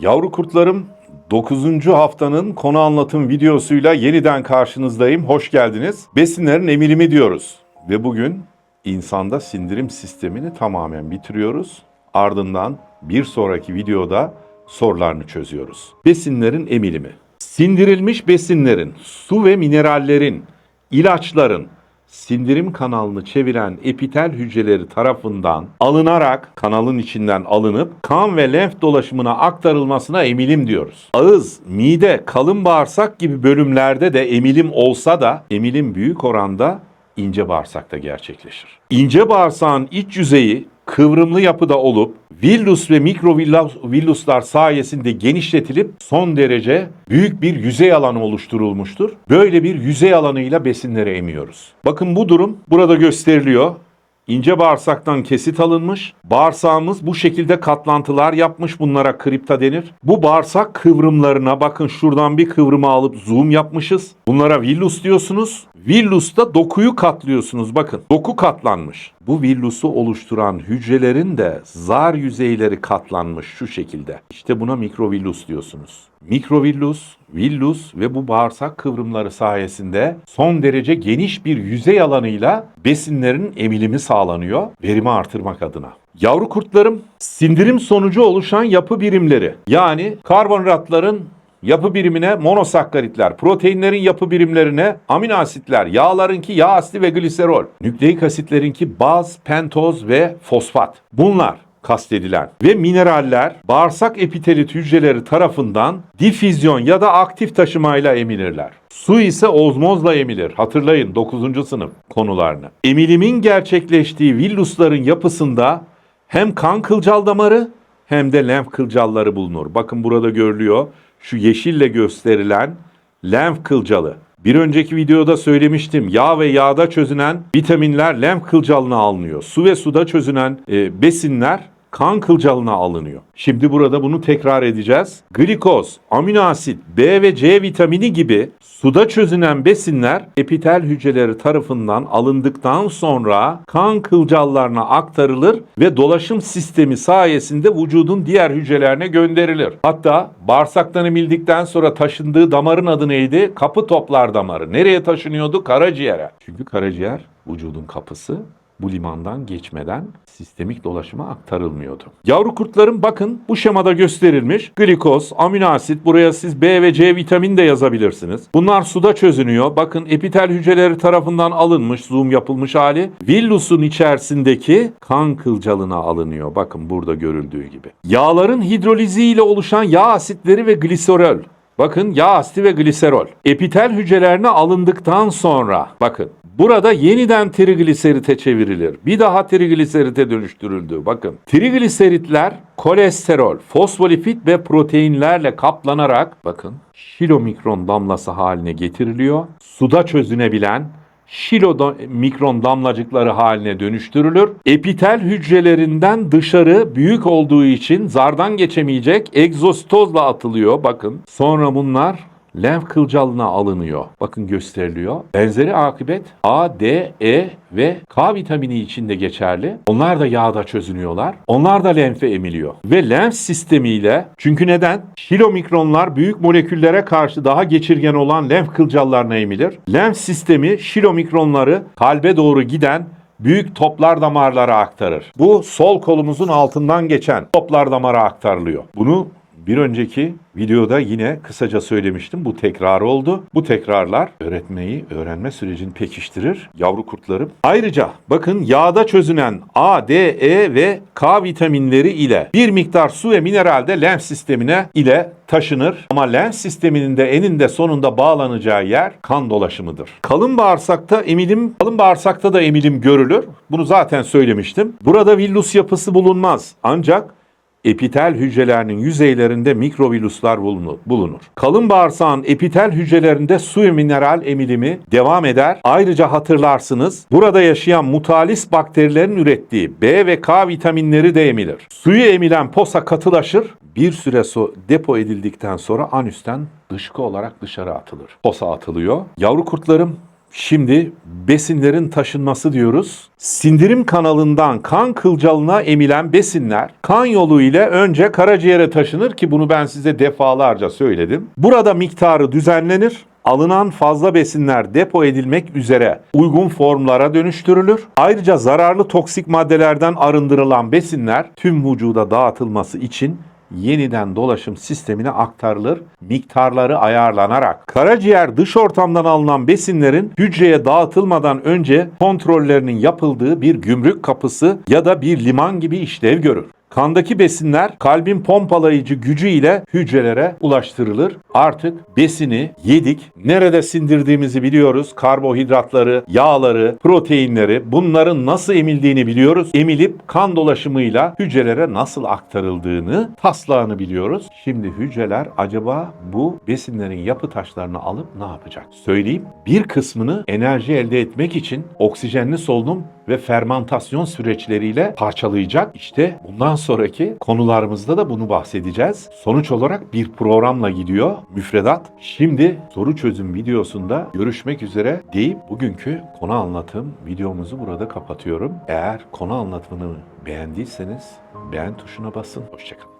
Yavru kurtlarım 9. haftanın konu anlatım videosuyla yeniden karşınızdayım. Hoş geldiniz. Besinlerin emilimi diyoruz. Ve bugün insanda sindirim sistemini tamamen bitiriyoruz. Ardından bir sonraki videoda sorularını çözüyoruz. Besinlerin emilimi. Sindirilmiş besinlerin, su ve minerallerin, ilaçların, sindirim kanalını çeviren epitel hücreleri tarafından alınarak kanalın içinden alınıp kan ve lenf dolaşımına aktarılmasına emilim diyoruz. Ağız, mide, kalın bağırsak gibi bölümlerde de emilim olsa da emilim büyük oranda ince bağırsakta gerçekleşir. İnce bağırsağın iç yüzeyi kıvrımlı yapıda olup villus ve mikrovilluslar sayesinde genişletilip son derece büyük bir yüzey alanı oluşturulmuştur. Böyle bir yüzey alanıyla besinleri emiyoruz. Bakın bu durum burada gösteriliyor. İnce bağırsaktan kesit alınmış. Bağırsağımız bu şekilde katlantılar yapmış. Bunlara kripta denir. Bu bağırsak kıvrımlarına bakın şuradan bir kıvrımı alıp zoom yapmışız. Bunlara villus diyorsunuz. Villus'ta dokuyu katlıyorsunuz. Bakın doku katlanmış. Bu villusu oluşturan hücrelerin de zar yüzeyleri katlanmış şu şekilde. İşte buna mikrovillus diyorsunuz. Mikrovillus, villus ve bu bağırsak kıvrımları sayesinde son derece geniş bir yüzey alanıyla besinlerin emilimi sağlanıyor verimi artırmak adına. Yavru kurtlarım sindirim sonucu oluşan yapı birimleri yani karbonhidratların yapı birimine monosakkaritler, proteinlerin yapı birimlerine amino asitler, yağlarınki yağ asidi ve gliserol, nükleik asitlerinki baz, pentoz ve fosfat. Bunlar kastedilen ve mineraller bağırsak epitelit hücreleri tarafından difüzyon ya da aktif taşımayla emilirler. Su ise ozmozla emilir. Hatırlayın 9. sınıf konularını. Emilimin gerçekleştiği villusların yapısında hem kan kılcal damarı hem de lenf kılcalları bulunur. Bakın burada görülüyor. Şu yeşille gösterilen lenf kılcalı. Bir önceki videoda söylemiştim. Yağ ve yağda çözünen vitaminler lenf kılcalına alınıyor. Su ve suda çözünen e, besinler kan kılcalına alınıyor. Şimdi burada bunu tekrar edeceğiz. Glikoz, amino asit, B ve C vitamini gibi suda çözünen besinler epitel hücreleri tarafından alındıktan sonra kan kılcallarına aktarılır ve dolaşım sistemi sayesinde vücudun diğer hücrelerine gönderilir. Hatta bağırsaktan emildikten sonra taşındığı damarın adı neydi? Kapı toplar damarı. Nereye taşınıyordu? Karaciğere. Çünkü karaciğer vücudun kapısı bu limandan geçmeden sistemik dolaşıma aktarılmıyordu. Yavru kurtların bakın bu şemada gösterilmiş glikoz, amino asit buraya siz B ve C vitamini de yazabilirsiniz. Bunlar suda çözünüyor. Bakın epitel hücreleri tarafından alınmış, zoom yapılmış hali. Villusun içerisindeki kan kılcalına alınıyor. Bakın burada görüldüğü gibi. Yağların hidroliziyle oluşan yağ asitleri ve gliserol Bakın yağ asidi ve gliserol. Epitel hücrelerine alındıktan sonra bakın burada yeniden trigliserite çevrilir. Bir daha trigliserite dönüştürüldü. Bakın trigliseritler kolesterol, fosfolipid ve proteinlerle kaplanarak bakın şilomikron damlası haline getiriliyor. Suda çözünebilen şilo mikron damlacıkları haline dönüştürülür. Epitel hücrelerinden dışarı büyük olduğu için zardan geçemeyecek egzostozla atılıyor. Bakın. Sonra bunlar lenf kılcalına alınıyor. Bakın gösteriliyor. Benzeri akıbet A, D, E ve K vitamini içinde geçerli. Onlar da yağda çözünüyorlar. Onlar da lenfe emiliyor. Ve lenf sistemiyle çünkü neden? Şilomikronlar büyük moleküllere karşı daha geçirgen olan lenf kılcallarına emilir. Lenf sistemi şilomikronları kalbe doğru giden büyük toplar damarlara aktarır. Bu sol kolumuzun altından geçen toplar damara aktarılıyor. Bunu bir önceki videoda yine kısaca söylemiştim. Bu tekrar oldu. Bu tekrarlar öğretmeyi, öğrenme sürecini pekiştirir yavru kurtlarım. Ayrıca bakın yağda çözünen A, D, E ve K vitaminleri ile bir miktar su ve mineral de lenf sistemine ile taşınır. Ama lenf sisteminin de eninde sonunda bağlanacağı yer kan dolaşımıdır. Kalın bağırsakta emilim, kalın bağırsakta da emilim görülür. Bunu zaten söylemiştim. Burada villus yapısı bulunmaz. Ancak epitel hücrelerinin yüzeylerinde mikrovirüsler bulunur. Kalın bağırsağın epitel hücrelerinde su mineral emilimi devam eder. Ayrıca hatırlarsınız burada yaşayan mutalis bakterilerin ürettiği B ve K vitaminleri de emilir. Suyu emilen posa katılaşır. Bir süre so depo edildikten sonra anüsten dışkı olarak dışarı atılır. Posa atılıyor. Yavru kurtlarım Şimdi besinlerin taşınması diyoruz. Sindirim kanalından kan kılcalına emilen besinler kan yolu ile önce karaciğere taşınır ki bunu ben size defalarca söyledim. Burada miktarı düzenlenir. Alınan fazla besinler depo edilmek üzere uygun formlara dönüştürülür. Ayrıca zararlı toksik maddelerden arındırılan besinler tüm vücuda dağıtılması için yeniden dolaşım sistemine aktarılır, miktarları ayarlanarak. Karaciğer dış ortamdan alınan besinlerin hücreye dağıtılmadan önce kontrollerinin yapıldığı bir gümrük kapısı ya da bir liman gibi işlev görür. Kandaki besinler kalbin pompalayıcı gücü ile hücrelere ulaştırılır. Artık besini yedik. Nerede sindirdiğimizi biliyoruz. Karbonhidratları, yağları, proteinleri bunların nasıl emildiğini biliyoruz. Emilip kan dolaşımıyla hücrelere nasıl aktarıldığını, taslağını biliyoruz. Şimdi hücreler acaba bu besinlerin yapı taşlarını alıp ne yapacak? Söyleyeyim. Bir kısmını enerji elde etmek için oksijenli solunum ve fermantasyon süreçleriyle parçalayacak. İşte bundan sonraki konularımızda da bunu bahsedeceğiz. Sonuç olarak bir programla gidiyor müfredat. Şimdi soru çözüm videosunda görüşmek üzere deyip bugünkü konu anlatım videomuzu burada kapatıyorum. Eğer konu anlatımını beğendiyseniz beğen tuşuna basın. Hoşçakalın.